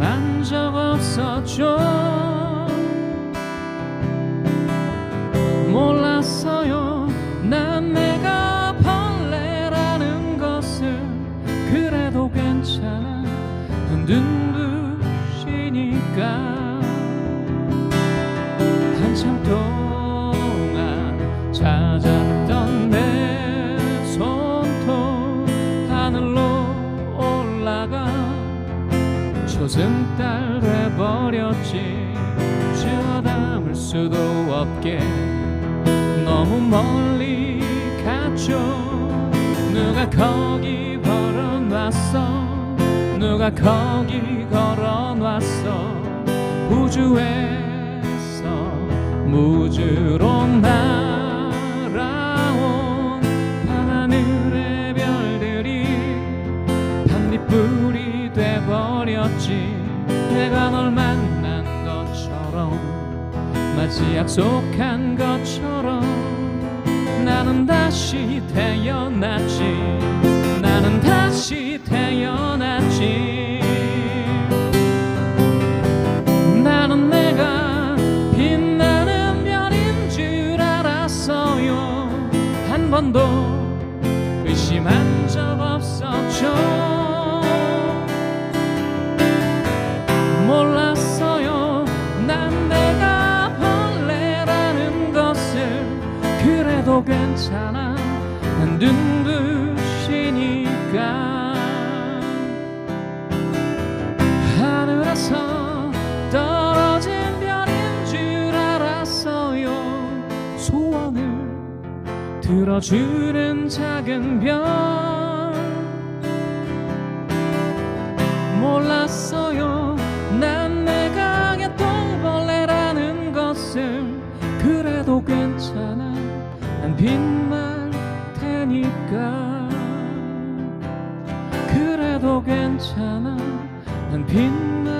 의심한 적 없었죠 초승달 돼버렸지. 지워 담을 수도 없게. 너무 멀리 갔죠. 누가 거기 걸어놨어? 누가 거기 걸어놨어? 우주에서 무주로 날 마치 약속한 것처럼 나는 다시 태어났지 들어주는 작은 별. 몰랐어요. 난 내가 개똥벌레라는 것을 그래도 괜찮아. 난 빛날 테니까. 그래도 괜찮아. 난 빛날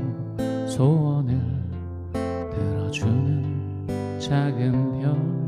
소원을 들어주는 작은 별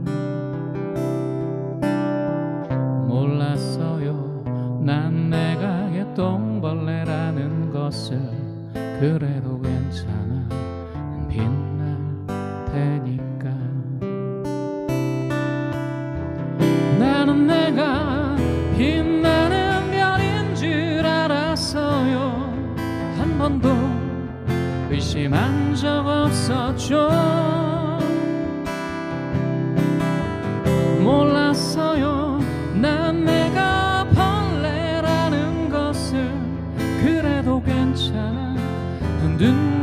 적 없었죠 몰랐어요. 난 내가 벌레라는 것을 그래도 괜찮아. 눈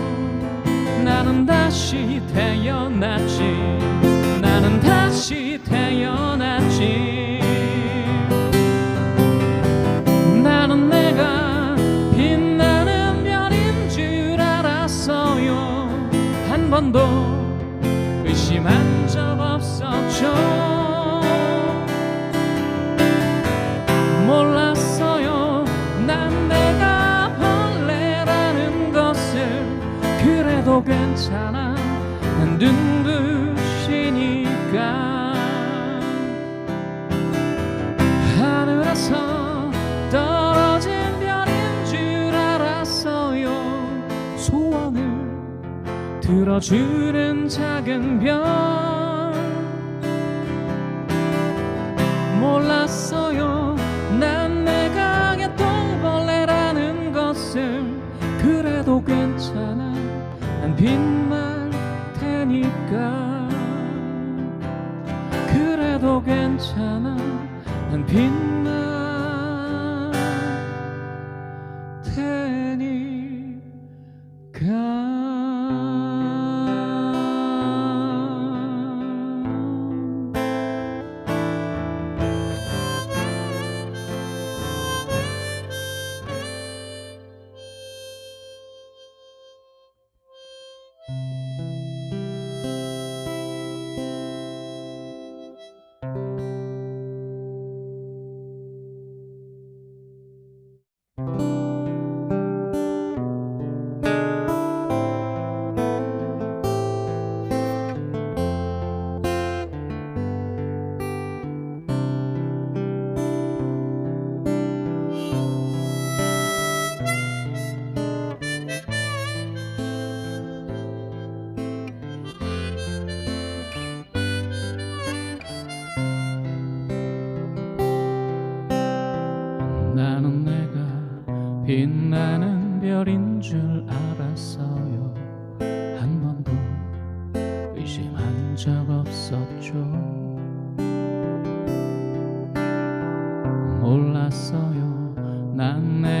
나는 다시 태어났지. 나는 다시 태어났지 괜찮아. 난 눈부시니까. 하늘에서 떨어진 별인 줄 알았어요. 소원을 들어주는 작은 별. 몰랐어요 난 빈말 테니까. 그래도 괜찮아. 난 빈말 나는 별인 줄 알았어요. 한 번도 의심한 적 없었죠. 몰랐어요. 난내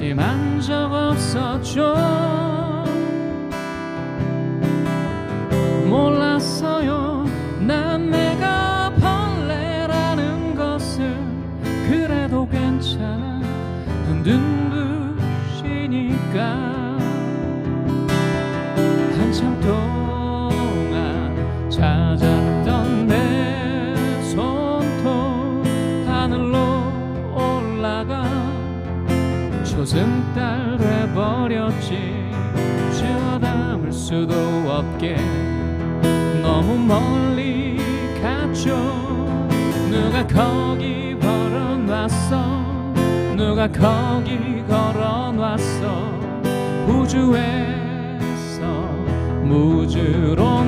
의심한 적 없었죠 없게 너무 멀리 갔죠. 누가 거기 걸어놨어? 누가 거기 걸어놨어? 우주에서 무주로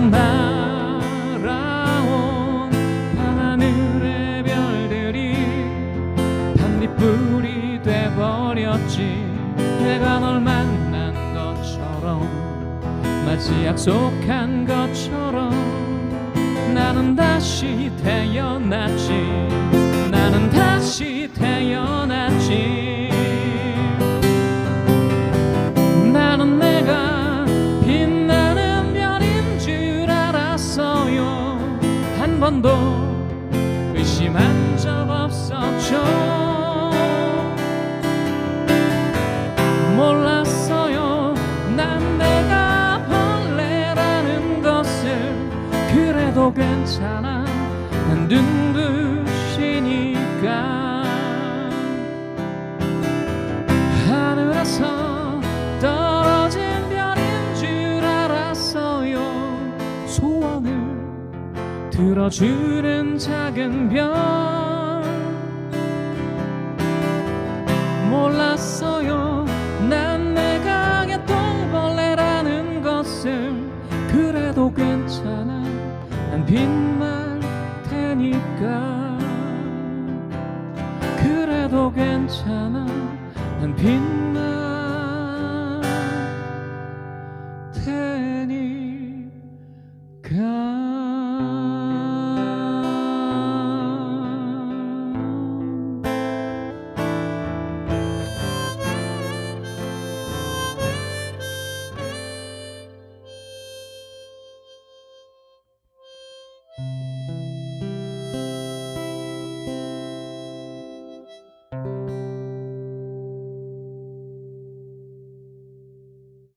마치 약속한 것처럼 나는 다시 태어났지. 나는 다시 태어났지. 나는 내가 빛나는 별인 줄 알았어요. 한 번도 그래도 괜찮아. 난 눈부시니까. 하늘에서 떨어진 별인 줄 알았어요. 소원을 들어주는 작은 별 테